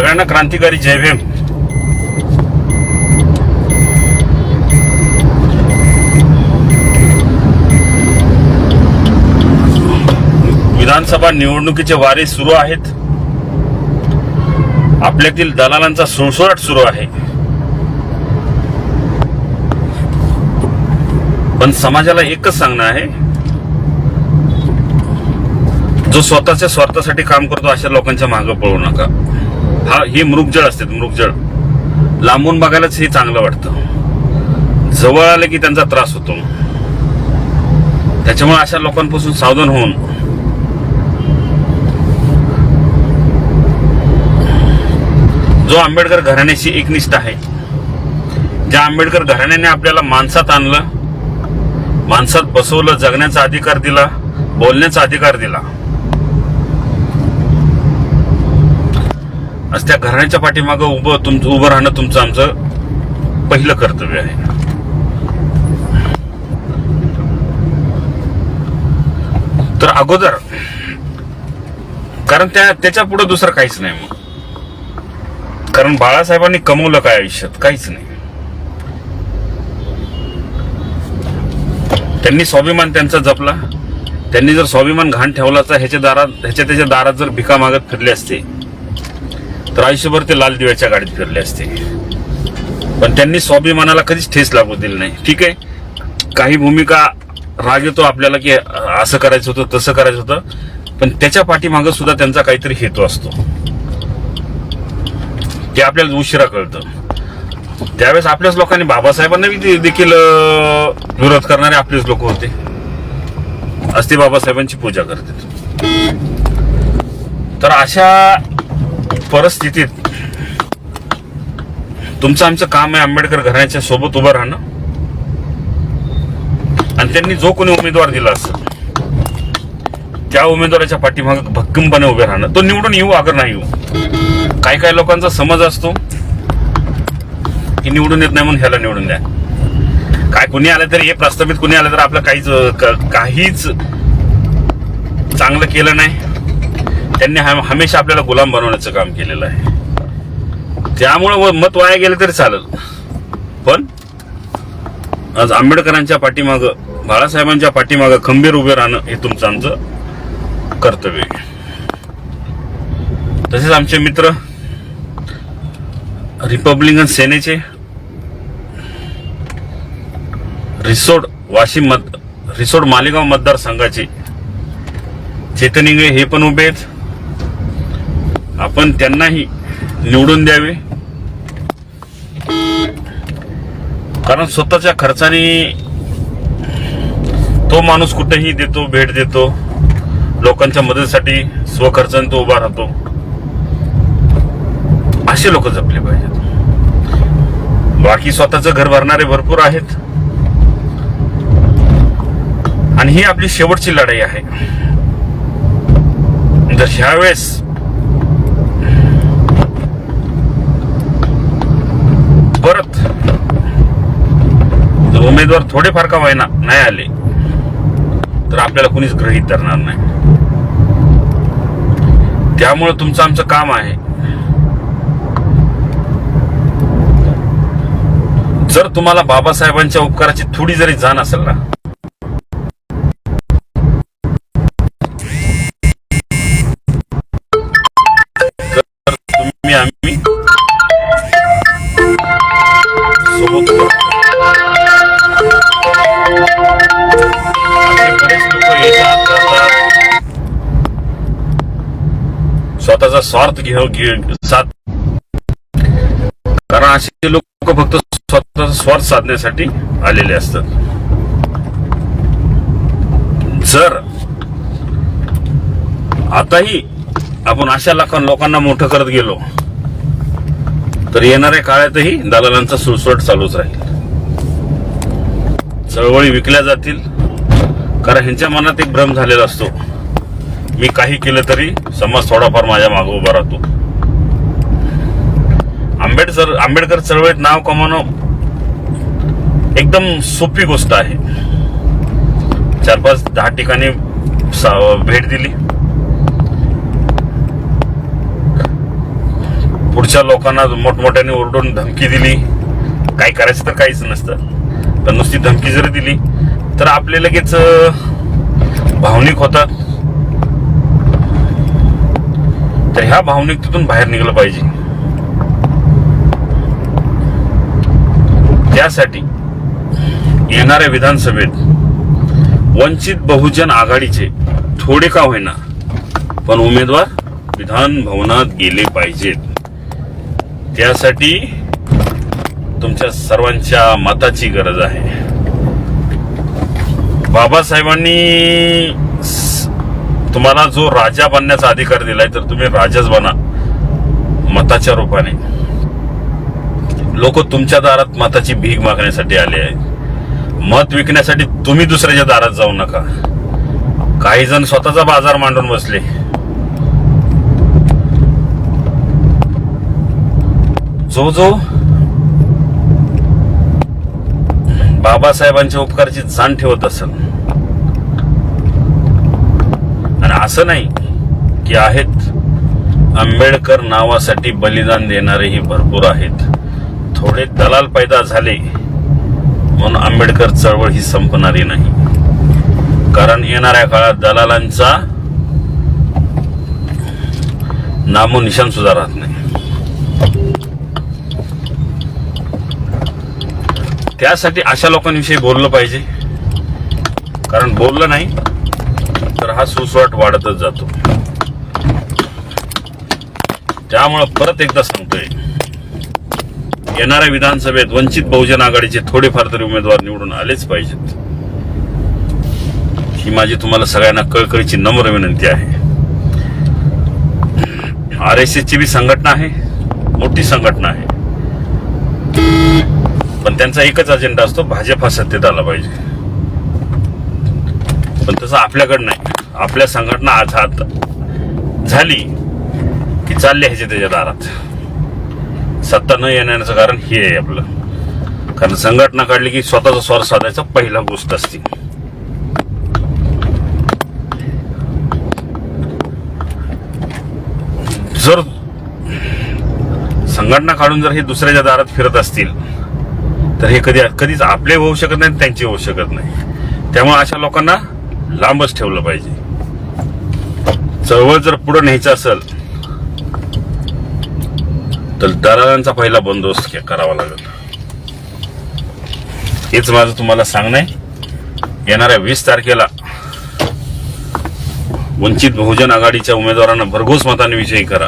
सगळ्यांना क्रांतिकारी जय भीम. विधानसभा निवडणुकीचे वारे सुरू आहेत. आपल्यातील दलालांचा सुळसुळाट सुरू आहे. पण समाजाला एकच सांगणं आहे. जो स्वतःच्या स्वार्थासाठी काम करतो अशा लोकांच्या मागे पळू नका. हा हे मृगजळ असते मृगजळ. लांबून बघायलाच हे चांगलं वाटतं. जवळ आलं की त्यांचा त्रास होतो. त्याच्यामुळे अशा लोकांपासून सावधान होऊन. जो आंबेडकर घराण्याशी एकनिष्ठ आहे ज्या आंबेडकर घराण्याने आपल्याला माणसात आणलं माणसात बसवलं जगण्याचा अधिकार दिला बोलण्याचा अधिकार दिला आज त्या घराण्याच्या पाठीमागं उभं तुमचं उभं राहणं तुमचं आमचं पहिलं कर्तव्य आहे. तर अगोदर कारण त्या त्याच्या पुढे दुसरं काहीच नाही मग. कारण बाळासाहेबांनी कमवलं काय आयुष्यात? काहीच नाही. त्यांनी स्वाभिमान त्यांचा जपला. त्यांनी जर स्वाभिमान घाण ठेवला तर ह्याच्या दारात ह्याच्या त्याच्या दारात जर भिका मागत फिरले असते तर आयुष्यभर ते लाल दिव्याच्या गाडीत फिरले असते. पण त्यांनी स्वाभिमानाला कधीच ठेस लागू दिली नाही. ठीक आहे? काही भूमिका राग येतो आपल्याला की असं करायचं होतं तसं करायचं होतं पण त्याच्या पाठीमागं सुद्धा त्यांचा काहीतरी हेतू असतो. ते आपल्याला उशिरा कळतं. त्यावेळेस आपल्याच लोकांनी बाबासाहेबांना बी देखील विरोध करणारे आपलेच लोक होते. आज ते बाबासाहेबांची पूजा करतात. तर अशा परिस्थितीत तुमचं आमचं काम आहे आंबेडकर घराण्याच्या सोबत उभं राहणं. आणि त्यांनी जो कोणी उमेदवार दिला असेल त्या उमेदवाराच्या पाठीमागे भक्कमपणे उभे राहणं. तो निवडून येऊ अगर नाही येऊ. काही काही लोकांचा समज असतो की निवडून येत नाही म्हणून ह्याला निवडून द्या. काय कुणी आलं तर हे प्रस्तावित कुणी आलं तर आपलं काहीच काहीच चांगलं केलं नाही. त्यांनी हमेशा आपल्याला गुलाम बनवण्याचं काम केलेलं आहे. त्यामुळं मत वाया गेलं तरी चालेल. पण आज आंबेडकरांच्या पाठीमाग बाळासाहेबांच्या पाठीमाग खंबीर उभे राहणं हे तुमचं आमचं कर्तव्य आहे. तसेच आमचे मित्र रिपब्लिकन सेनेचे रिसोड वाशिम मत रिसोड मालेगाव मतदारसंघाचे चेतन इंगळे हे पण उभे आहेत. आपण त्यांनाही निवडून द्यावे. कारण स्वतःच्या खर्चाने तो माणूस कुठेही देतो भेट देतो. लोकांच्या मदतीसाठी स्वखर्चाने तो उभा राहतो. असे लोक जपले पाहिजेत. बाकी स्वतःचं घर भरणारे भरपूर आहेत. आणि ही आपली शेवटची लढाई आहे. जर ह्यावेळेस परत जर उमेदवार थोडेफार का व्हायना नाही आले तर आपल्याला कुणीच ग्रहित धरणार नाही. त्यामुळे तुमचं आमचं काम आहे. जर तुम्हाला बाबासाहेबांच्या उपकाराची थोडी जरी जाण असेल ना स्वतःचा स्वार्थ घेऊ साध कारण असे लोक फक्त स्वतःचा स्वार्थ साधण्यासाठी आलेले असतात. जर आताही आपण अशा लाख लोकांना मोठं करत गेलो तर येणाऱ्या काळातही दलालांचा सुळसुळट चालूच राहील. चळवळी विकल्या जातील कारण ह्यांच्या मनात एक भ्रम झालेला असतो. मी काही केलं तरी समाज थोडाफार माझ्या मागे उभा राहतो. आंबेडकर आंबेडकर चळवळीत नाव कमावणं एकदम सोपी गोष्ट आहे. चार पाच दहा ठिकाणी भेट दिली. पुढच्या लोकांना मोठमोठ्याने ओरडून धमकी दिली. काय करायचं तर काहीच नसतं. तर नुसती धमकी जरी दिली तर आपले लगेच भावनिक होतात. तर ह्या भावनिकतेतून बाहेर निघलं पाहिजे. त्यासाठी येणाऱ्या विधानसभेत वंचित बहुजन आघाडीचे थोडे का होईना पण उमेदवार विधान भवनात गेले पाहिजेत. त्यासाठी तुमच्या सर्वांच्या मताची गरज आहे. बाबासाहेबांनी तुम्हाला जो राजा बनण्याचा अधिकार दिलाय तर तुम्ही राजाच बना मताच्या रूपाने. लोक तुमच्या दारात मताची भीक मागण्यासाठी आले आहेत. मत विकण्यासाठी तुम्ही दुसऱ्याच्या दारात जाऊ नका. काही जण स्वतःचा बाजार मांडून बसले. जो जो बाबासाहेबांच्या उपकाराची जाण ठेवत असेल आणि असं नाही की आहेत. आंबेडकर नावासाठी बलिदान देणारेही भरपूर आहेत. थोडे दलाल पैदा झाले म्हणून आंबेडकर चळवळ ही संपणारी नाही. कारण येणाऱ्या काळात दलालांचा नामोनिशान सुद्धा राहत नाही. त्यासाठी अशा लोकांविषयी बोललं पाहिजे. कारण बोललं नाही तर हा सुसवाट वाढतच जातो. त्यामुळं परत एकदा सांगतोय येणाऱ्या विधानसभेत वंचित बहुजन आघाडीचे थोडेफार तरी उमेदवार निवडून आलेच पाहिजेत. ही माझी तुम्हाला सगळ्यांना कळकळीची नम्र विनंती आहे. आर एस ची बी संघटना आहे मोठी संघटना आहे. पण त्यांचा एकच अजेंडा असतो भाजप हा सत्तेत आला पाहिजे. पण तसं आपल्याकडं नाही. आपल्या संघटना आज हात झाली की चालले ह्याचे त्याच्या दारात. सत्ता न येण्याचं कारण हे आहे आपलं. कारण संघटना काढली की स्वतःचा स्वर साधायचा पहिला गोष्ट असते. जर संघटना काढून जर हे दुसऱ्याच्या दारात फिरत असतील तर हे कधी कधीच आपले होऊ शकत नाही त्यांचे होऊ शकत नाही. त्यामुळे अशा लोकांना लांबच ठेवलं पाहिजे. चळवळ जर पुढे न्यायचं असेल तर दलालांचा पहिला बंदोबस्त करावा लागेल. हेच माझं तुम्हाला सांगणं आहे. येणाऱ्या वीस तारखेला वंचित बहुजन आघाडीच्या उमेदवारांना भरघोस मताने विजयी करा.